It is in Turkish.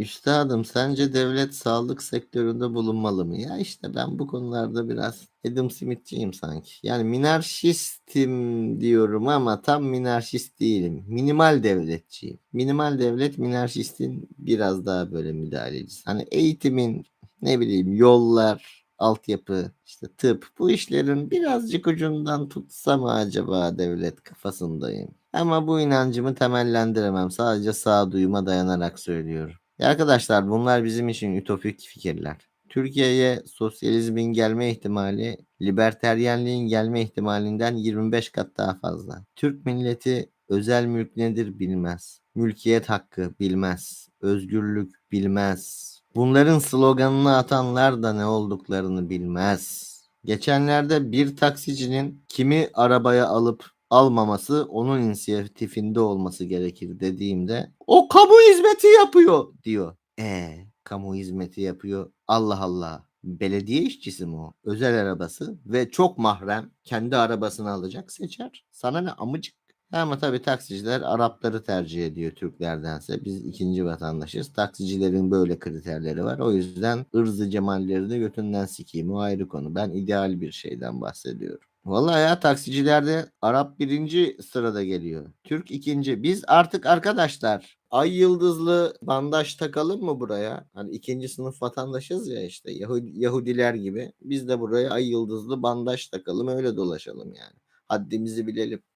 Üstadım sence devlet sağlık sektöründe bulunmalı mı? Ya işte ben bu konularda biraz Adam Smith'ciyim sanki. Yani minarşistim diyorum ama tam minarşist değilim. Minimal devletçiyim. Minimal devlet minarşistin biraz daha böyle müdahalecisi. Hani eğitimin ne bileyim yollar, altyapı, işte tıp bu işlerin birazcık ucundan tutsa mı acaba devlet kafasındayım. Ama bu inancımı temellendiremem. Sadece sağduyuma dayanarak söylüyorum. Ya arkadaşlar bunlar bizim için ütopik fikirler. Türkiye'ye sosyalizmin gelme ihtimali liberteryenliğin gelme ihtimalinden 25 kat daha fazla. Türk milleti özel mülk nedir bilmez. Mülkiyet hakkı bilmez. Özgürlük bilmez. Bunların sloganını atanlar da ne olduklarını bilmez. Geçenlerde bir taksicinin kimi arabaya alıp almaması onun inisiyatifinde olması gerekir dediğimde o kamu hizmeti yapıyor diyor. E kamu hizmeti yapıyor. Allah Allah. Belediye işçisi mi o? Özel arabası ve çok mahrem. Kendi arabasını alacak seçer. Sana ne amıcık? Ama tabii taksiciler Arapları tercih ediyor Türklerdense. Biz ikinci vatandaşız. Taksicilerin böyle kriterleri var. O yüzden ırzı cemallerini götünden sikeyim. O ayrı konu. Ben ideal bir şeyden bahsediyorum. Vallahi ya taksicilerde Arap birinci sırada geliyor. Türk ikinci. Biz artık arkadaşlar ay yıldızlı bandaj takalım mı buraya? Hani ikinci sınıf vatandaşız ya işte Yahudi, Yahudiler gibi. Biz de buraya ay yıldızlı bandaj takalım öyle dolaşalım yani. Haddimizi bilelim.